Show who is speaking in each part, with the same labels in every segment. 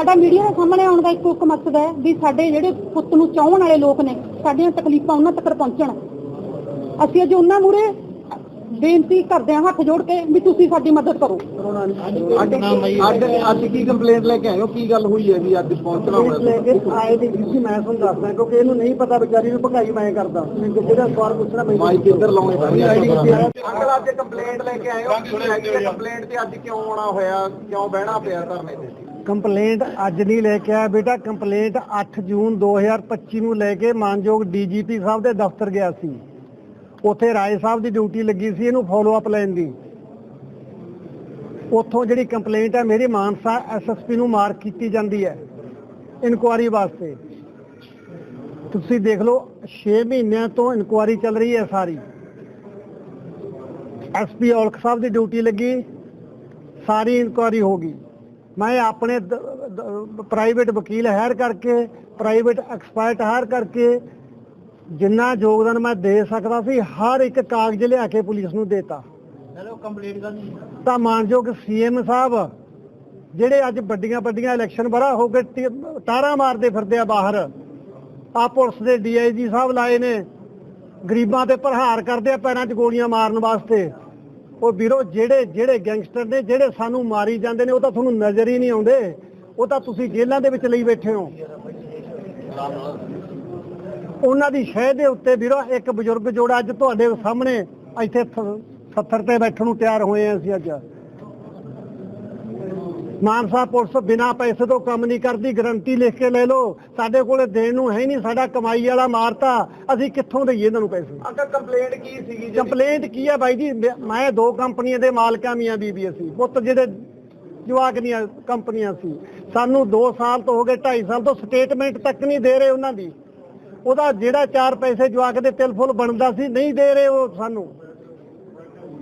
Speaker 1: ਸਾਡਾ ਮੀਡੀਆ ਦੇ ਸਾਹਮਣੇ ਆਉਣ ਦਾ ਇੱਕੋ ਇੱਕ ਮਕਸਦ ਹੈ ਵੀ ਸਾਡੇ ਜਿਹੜੇ ਪੁੱਤ ਨੂੰ ਚਾਹਣ ਵਾਲੇ ਲੋਕ ਨੇ ਸਾਡੀਆਂ ਤਕਲੀਫਾਂ ਉਹਨਾਂ ਤੱਕ ਪਹੁੰਚਣ। ਅਸੀਂ ਅੱਜ ਉਹਨਾਂ ਮੂਰੇ ਬੇਨਤੀ ਕਰਦੇ ਹਾਂ ਹੱਥ ਜੋੜ ਕੇ ਵੀ ਤੁਸੀਂ ਸਾਡੀ ਮਦਦ ਕਰੋ।
Speaker 2: ਅੱਜ ਅੱਜ ਅੱਜ ਕੀ ਕੰਪਲੇਂਟ ਲੈ ਕੇ ਆਏ ਹੋ? ਕੀ ਗੱਲ ਹੋਈ ਹੈ ਵੀ ਅੱਜ ਪਹੁੰਚਣਾ ਹੋਇਆ
Speaker 3: ਆਏ ਦੀ ਸੀ ਮੈਂ ਤੁਹਾਨੂੰ ਦੱਸਦਾ ਕਿਉਂਕਿ ਇਹਨੂੰ ਨਹੀਂ ਪਤਾ ਵਿਚਾਰੀ ਨੂੰ ਭਕਾਈ ਮੈਂ ਕਰਦਾ। ਜਿਹੜਾ ਸਵਾਲ ਪੁੱਛਣਾ ਮੈਨੂੰ
Speaker 2: ਮਾਈਕ ਇੱਧਰ ਲਾਉਣੇ ਅੰਕਲ ਅੱਜ ਕੰਪਲੇਂਟ ਲੈ ਕੇ ਆਏ ਹੈ? ਕੰਪਲੇਂਟ ਤੇ ਅੱਜ ਕਿਉਂ ਆਉਣਾ ਹੋਇਆ? ਕਿਉਂ ਬਹਿਣਾ ਪਿਆ ਧਰਨੇ ਤੇ?
Speaker 3: ਕੰਪਲੇਂਟ ਅੱਜ ਨਹੀਂ ਲੈ ਕੇ ਆਇਆ ਬੇਟਾ, ਕੰਪਲੇਂਟ 8 ਜੂਨ 2025 ਨੂੰ ਲੈ ਕੇ ਮਾਨਯੋਗ ਡੀਜੀਪੀ ਸਾਹਿਬ ਦੇ ਦਫ਼ਤਰ ਗਿਆ ਸੀ। ਉੱਥੇ ਰਾਏ ਸਾਹਿਬ ਦੀ ਡਿਊਟੀ ਲੱਗੀ ਸੀ ਇਹਨੂੰ ਫੋਲੋ ਅਪ ਲੈਣ ਦੀ। ਉੱਥੋਂ ਜਿਹੜੀ ਕੰਪਲੇਂਟ ਹੈ ਮੇਰੀ ਮਾਨਸਾ ਐਸਐਸਪੀ ਨੂੰ ਮਾਰਕ ਕੀਤੀ ਜਾਂਦੀ ਹੈ ਇਨਕੁਆਰੀ ਵਾਸਤੇ। ਤੁਸੀਂ ਦੇਖ ਲਓ 6 ਮਹੀਨਿਆਂ ਤੋਂ ਇਨਕੁਆਰੀ ਚੱਲ ਰਹੀ ਹੈ ਸਾਰੀ। ਐਸਪੀ ਔਲਖ ਸਾਹਿਬ ਦੀ ਡਿਊਟੀ ਲੱਗੀ, ਸਾਰੀ ਇਨਕੁਆਰੀ ਹੋ ਗਈ। ਮੈਂ ਆਪਣੇ ਪ੍ਰਾਈਵੇਟ ਵਕੀਲ ਹਾਇਰ ਕਰਕੇ ਪ੍ਰਾਈਵੇਟ ਐਕਸਪਰਟ ਹਾਇਰ ਕਰਕੇ ਜਿੰਨਾ ਯੋਗਦਾਨ ਮੈਂ ਦੇ ਸਕਦਾ ਸੀ ਹਰ ਇੱਕ ਕਾਗਜ਼ ਲਿਆ ਕੇ ਪੁਲਿਸ ਨੂੰ ਦੇਤਾ।
Speaker 2: ਚਲੋ ਕੰਪਲੇਂਟ ਨਹੀਂ
Speaker 3: ਤਾਂ ਮਾਨਯੋਗ ਸੀਐਮ ਸਾਹਿਬ ਜਿਹੜੇ ਅੱਜ ਵੱਡੀਆਂ ਵੱਡੀਆਂ ਇਲੈਕਸ਼ਨ ਬੜਾ ਹੋ ਕੇ ਟਾਰਾਂ ਮਾਰਦੇ ਫਿਰਦੇ ਆ ਬਾਹਰ। ਆ ਪੁਲਿਸ ਦੇ ਡੀਆਈਜੀ ਸਾਹਿਬ ਲਾਏ ਨੇ ਗਰੀਬਾਂ ਤੇ ਪ੍ਰਹਾਰ ਕਰਦੇ ਆ ਪੈਰਾਂ 'ਚ ਗੋਲੀਆਂ ਮਾਰਨ ਵਾਸਤੇ। ਉਹ ਵੀਰੋ, ਜਿਹੜੇ ਜਿਹੜੇ ਗੈਂਗਸਟਰ ਨੇ, ਜਿਹੜੇ ਸਾਨੂੰ ਮਾਰੀ ਜਾਂਦੇ ਨੇ, ਉਹ ਤਾਂ ਤੁਹਾਨੂੰ ਨਜ਼ਰ ਹੀ ਨਹੀਂ ਆਉਂਦੇ। ਉਹ ਤਾਂ ਤੁਸੀਂ ਜੇਲ੍ਹਾਂ ਦੇ ਵਿੱਚ ਲਈ ਬੈਠੇ ਹੋ। ਉਹਨਾਂ ਦੀ ਸ਼ਹਿ ਦੇ ਉੱਤੇ ਵੀਰੋ, ਇੱਕ ਬਜ਼ੁਰਗ ਜੋੜਾ ਅੱਜ ਤੁਹਾਡੇ ਸਾਹਮਣੇ ਇੱਥੇ ਥ- ਸੱਥਰ ਤੇ ਬੈਠਣ ਨੂੰ ਤਿਆਰ ਹੋਏ ਆ ਅਸੀਂ ਅੱਜ। ਮਾਨਸਾ ਪੁਲਿਸ ਬਿਨਾ ਪੈਸੇ ਤੋਂ ਕੰਮ ਨਹੀਂ ਕਰਦੀ ਗਰੰਟੀ ਲਿਖ ਕੇ ਲੈ ਲਓ। ਸਾਡੇ ਕੋਲੇ ਦੇਣ ਨੂੰ ਹੈ ਨਹੀਂ ਸਾਡਾ ਕਮਾਈ ਵਾਲਾ ਮਾਰਤਾ ਅਸੀਂ ਕਿੱਥੋਂ ਦੇਈਏ ਇਹਨਾਂ ਨੂੰ ਪੈਸੇ?
Speaker 2: ਅੰਕਲ ਕੰਪਲੇਂਟ ਕੀ ਸੀਗੀ ਜੀ
Speaker 3: ਕੰਪਲੇਂਟ ਕੀ ਹੈ ਬਾਈ ਜੀ? ਮੈਂ- ਦੋ ਕੰਪਨੀਆਂ ਦੇ ਮਾਲਕਾਂ ਮੀਆਂ ਬੀਬੀ ਅਸੀਂ ਪੁੱਤ ਜਿਹੜੇ ਜਵਾਕ ਦੀਆਂ ਕੰਪਨੀਆਂ ਸੀ। ਸਾਨੂੰ 2 ਸਾਲ ਤੋਂ ਹੋ ਗਏ 2.5 ਸਾਲ ਤੋਂ ਸਟੇਟਮੈਂਟ ਤੱਕ ਨਹੀਂ ਦੇ ਰਹੇ ਉਹਨਾਂ ਦੀ। ਉਹਦਾ ਜਿਹੜਾ 4 ਪੈਸੇ ਜਵਾਕ ਦੇ ਤਿਲ ਫੁੱਲ ਬਣਦਾ ਸੀ ਨਹੀਂ ਦੇ ਰਹੇ ਉਹ ਸਾਨੂੰ।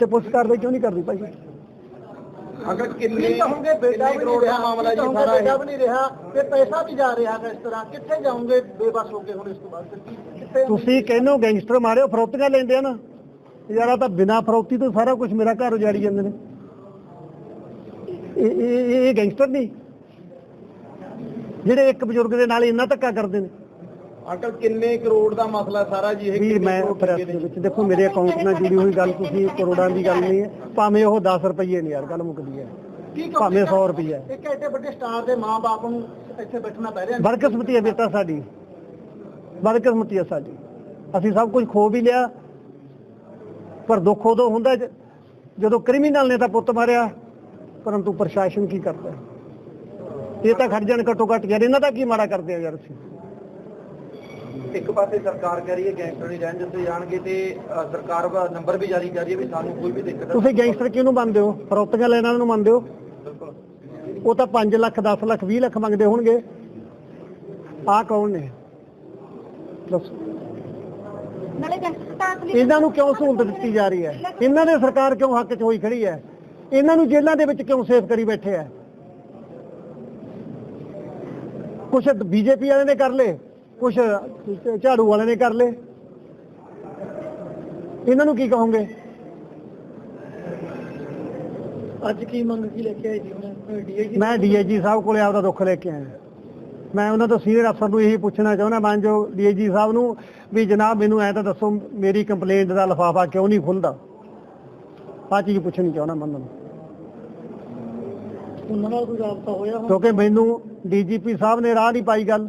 Speaker 3: ਤੇ ਪੁਲਿਸ ਕਾਰਵਾਈ ਕਿਉਂ ਨਹੀਂ ਕਰਦੀ ਭਾਈ?
Speaker 2: ਅੰਕਲ ਕਿੰਨੇ
Speaker 3: ਕਹੋਗੇ ਬੇਟਾ
Speaker 2: ਕਿੰਨੇ ਕਰੋੜ ਦਾ ਮਾਮਲਾ ਜੀ ਸਾਰਾ
Speaker 3: ਬੇਟਾ ਵੀ ਨਹੀਂ ਰਿਹਾ ਤੇ ਪੈਸਾ ਵੀ ਜਾ ਰਿਹਾ ਹੈ ਇਸ ਤਰ੍ਹਾਂ। ਕਿੱਥੇ ਜਾਓਗੇ ਬੇਬਸ ਹੋ ਕੇ ਹੁਣ ਇਸ ਤੋਂ ਬਾਅਦ? ਤੁਸੀਂ ਕਹਿੰਨੋ ਗੈਂਗਸਟਰ ਮਾਰਿਓ ਫਰੌਤੀਆਂ ਲੈਂਦੇ ਆ ਨਾ। ਯਾਰਾ ਤਾਂ ਬਿਨਾ ਫਰੌਤੀ ਤੋਂ ਸਾਰਾ ਕੁਝ ਮੇਰਾ ਘਰ ਉਜਾੜੀ ਜਾਂਦੇ ਨੇ। ਇਹ- ਇਹ ਗੈਂਗਸਟਰ ਨਹੀਂ। ਜਿਹੜੇ ਇੱਕ ਬਜ਼ੁਰਗ ਦੇ ਨਾਲ ਇੰਨਾ ਧੱਕਾ ਕਰਦੇ ਨੇ।
Speaker 2: ਅੰਕਲ ਕਿੰਨੇ ਕਰੋੜ ਦਾ ਮਸਲਾ ਸਾਰਾ ਜੀ? ਇਹ
Speaker 3: ਵੀ ਮੈਂ ਪ੍ਰੈਸ ਦੇ? ਵਿੱਚ ਦੇਖੋ ਮੇਰੇ ਅਕਾਊਂਟ ਨਾਲ ਜੁੜੀ ਹੋਈ ਗੱਲ ਤੁਸੀਂ ਕਰੋੜਾਂ ਦੀ ਗੱਲ ਨਹੀਂ ਹੈ। ਭਾਵੇਂ ਉਹ 10 ਰੁਪਏ ਨਹੀਂ ਯਾਰ ਗੱਲ ਮੁੱਕਦੀ ਹੈ। ਭਾਵੇਂ 100 ਰੁਪਏ
Speaker 4: ਇੱਕ ਐਡੇ ਵੱਡੇ ਸਟਾਰ ਦੇ ਮਾਂ-ਬਾਪ ਨੂੰ
Speaker 2: ਇੱਥੇ ਬੈਠਣਾ ਪੈ ਰਿਹਾ।
Speaker 3: ਬਦਕਿਸਮਤੀ ਹੈ ਬੇਟਾ ਸਾਡੀ। ਬਦਕਿਸਮਤੀ ਹੈ ਸਾਡੀ। ਅਸੀਂ ਸਭ ਕੁਝ ਖੋ ਵੀ ਲਿਆ। ਪਰ ਦੁੱਖ ਉਦੋਂ ਹੁੰਦਾ ਜਦੋਂ ਕ੍ਰਿਮੀਨਲ ਨੇ ਤਾਂ ਪੁੱਤ ਮਾਰਿਆ। ਪਰੰਤੂ ਪ੍ਰਸ਼ਾਸਨ ਕੀ ਕਰਦਾ? ਇਹ ਤਾਂ ਖੜ ਜਾਣ ਘੱਟੋ ਘੱਟ ਯਾਰ ਇਹਨਾਂ ਦਾ ਕੀ ਮਾੜਾ ਕਰਦੇ ਆ ਯਾਰ ਅਸੀਂ
Speaker 2: ਇੱਕ ਪਾਸੇ ਸਰਕਾਰ ਕਹਿ ਰਹੀ ਹੈ ਗੈਂਗਸਟਰ ਨਹੀਂ ਰਹਿਣ ਦਿੱਤੇ ਜਾਣਗੇ ਤੇ ਅ, ਸਰਕਾਰ ਦਾ ਨੰਬਰ ਵੀ ਜਾਰੀ ਕਰ ਰਹੀ ਹੈ ਵੀ ਸਾਨੂੰ ਕੋਈ ਵੀ ਦਿੱਕਤ
Speaker 3: ਤੁਸੀਂ ਗੈਂਗਸਟਰ ਕਿਹਨੂੰ ਮੰਨਦੇ ਹੋ? ਫਰੋਤੀਆਂ ਲੈਣ ਵਾਲਿਆਂ ਨੂੰ ਮੰਨਦੇ ਹੋ? ਉਹ ਤਾਂ 5 ਲੱਖ 10 ਲੱਖ 20 ਲੱਖ ਮੰਗਦੇ ਹੋਣਗੇ। ਆਹ ਕੌਣ ਨੇ? ਦੱਸੋ।
Speaker 1: ਨਾਲੇ ਗੈਂਗਸਟਰ
Speaker 3: ਇਹਨਾਂ ਨੂੰ ਕਿਉਂ ਸਹੂਲਤ ਦਿੱਤੀ ਜਾ ਰਹੀ ਹੈ? ਇਹਨਾਂ ਦੇ ਸਰਕਾਰ ਕਿਉਂ ਹੱਕ 'ਚ ਹੋਈ ਖੜੀ ਹੈ? ਇਹਨਾਂ ਨੂੰ ਜੇਲ੍ਹਾਂ ਦੇ ਵਿੱਚ ਕਿਉਂ ਸੇਫ ਕਰੀ ਬੈਠੇ ਹੈ? ਕੁਛ ਬੀਜੇਪੀ ਵਾਲੇ ਨੇ ਕਰ ਲਏ। ਕੁਛ ਝਾੜੂ ਵਾਲੇ ਨੇ ਕਰ ਲਏ। ਇਹਨਾਂ ਨੂੰ ਕੀ ਕਹੋਗੇ?
Speaker 2: ਅੱਜ ਕੀ ਮੰਗ ਕੀ ਲੈ ਕੇ ਆਏ ਜੀ?
Speaker 3: ਮੈਂ ਡੀਏਜੀ ਸਾਹਿਬ ਕੋਲੇ ਆਪਦਾ ਦੁੱਖ ਲੈ ਕੇ ਆਇਆ। ਮੈਂ ਉਹਨਾਂ ਤੋਂ ਸੀਨੀਅਰ ਅਫਸਰ ਨੂੰ ਇਹੀ ਪੁੱਛਣਾ ਚਾਹੁੰਦਾ ਮਾਨ ਜੋ ਡੀਏਜੀ ਸਾਹਿਬ ਨੂੰ ਵੀ ਜਨਾਬ ਮੈਨੂੰ ਐ ਤਾਂ ਦੱਸੋ ਮੇਰੀ ਕੰਪਲੇਂਟ ਦਾ ਲਫਾਫਾ ਕਿਉਂ ਨਹੀਂ ਖੁੱਲਦਾ? ਆਹ ਚੀਜ਼ ਪੁੱਛਣੀ ਚਾਹੁੰਦਾ ਮੈਂ ਉਹਨਾਂ ਨੂੰ।
Speaker 2: ਉਹਨਾਂ ਨਾਲ ਕੋਈ ਰਾਬਤਾ ਹੋਇਆ
Speaker 3: ਕਿਉਂਕਿ ਮੈਨੂੰ ਡੀਜੀਪੀ ਸਾਹਿਬ ਨੇ ਰਾਹ ਨਹੀਂ ਪਾਈ ਗੱਲ।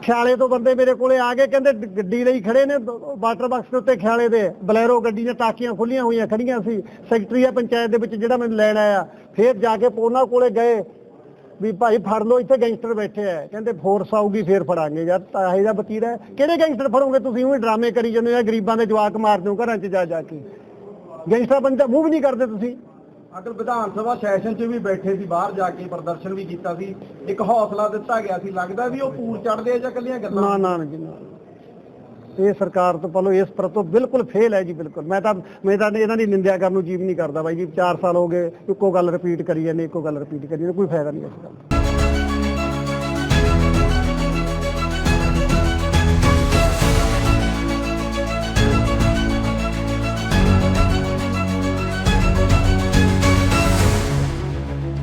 Speaker 3: ਖਿਆਲੇ ਤੋਂ ਬੰਦੇ ਮੇਰੇ ਕੋਲੇ ਆ ਗਏ, ਕਹਿੰਦੇ ਗੱਡੀ ਲਈ ਖੜੇ ਨੇ ਵਾਟਰ ਬਾਕਸ ਦੇ ਉੱਤੇ ਖਿਆਲੇ ਦੇ, ਬਲੈਰੋ ਗੱਡੀ ਦੀਆਂ ਟਾਕੀਆਂ ਖੁੱਲੀਆਂ ਹੋਈਆਂ ਖੜੀਆਂ ਸੀ, ਸੈਕਟਰੀ ਆ ਪੰਚਾਇਤ ਦੇ ਵਿੱਚ ਜਿਹੜਾ ਮੈਨੂੰ ਲੈਣ ਆਇਆ, ਫੇਰ ਜਾ ਕੇ ਉਹਨਾਂ ਕੋਲੇ ਗਏ, ਵੀ ਭਾਈ ਫੜ ਲਓ, ਇੱਥੇ ਗੈਂਗਸਟਰ ਬੈਠੇ ਆ, ਕਹਿੰਦੇ ਫੋਰਸ ਆਊਗੀ, ਫੇਰ ਫੜਾਂਗੇ ਯਾਰ, ਤਾਂ ਇਹ ਵਤੀਰਾ ਹੈ। ਕਿਹੜੇ ਗੈਂਗਸਟਰ ਫੜੋਗੇ ਤੁਸੀਂ ਉਹ ਡਰਾਮੇ ਕਰੀ ਜਾਂਦੇ ਆ ਗਰੀਬਾਂ ਦੇ ਜਵਾਕ ਮਾਰਦੇ ਹੋ ਘਰਾਂ 'ਚ ਜਾ ਜਾ ਕੇ ਗੈਂਗਸਟਰ ਬੰਦਾ ਮੂੰਹ ਵੀ ਨਹੀਂ ਕਰਦੇ ਤੁਸੀਂ
Speaker 2: ਅਗਰ ਵਿਧਾਨ ਸਭਾ ਸੈਸ਼ਨ 'ਚ ਵੀ ਬੈਠੇ ਸੀ, ਬਾਹਰ ਜਾ ਕੇ ਪ੍ਰਦਰਸ਼ਨ ਵੀ ਕੀਤਾ ਸੀ। ਇੱਕ ਹੌਸਲਾ ਦਿੱਤਾ ਗਿਆ ਸੀ। ਲੱਗਦਾ ਵੀ ਉਹ ਪੂਰ ਚੜਦੇ ਆ ਜਾਂ ਕੱਲੀਆਂ ਗੱਲਾਂ?
Speaker 3: ਨਾ ਨਾ ਜੀ ਨਾ। ਇਹ ਸਰਕਾਰ ਤੋਂ ਪਹਿਲਾਂ ਇਸ ਪਰ ਤੋਂ ਬਿਲਕੁਲ ਫੇਲ ਹੈ ਜੀ, ਬਿਲਕੁਲ। ਮੈਂ ਤਾਂ ਮੈਂ ਤਾਂ ਇਹਨਾਂ ਦੀ ਨਿੰਦਿਆ ਕਰਨ ਨੂੰ ਜੀਵ ਨਹੀਂ ਕਰਦਾ ਬਾਈ ਜੀ 4 ਸਾਲ ਹੋ ਗਏ, ਇੱਕੋ ਗੱਲ ਰਿਪੀਟ ਕਰੀ ਜਾਂਦੇ, ਇੱਕੋ ਗੱਲ ਰਿਪੀਟ ਕਰੀ ਜਾਂਦੇ, ਕੋਈ ਫਾਇਦਾ ਨਹੀਂ ਇਸ ਗੱਲ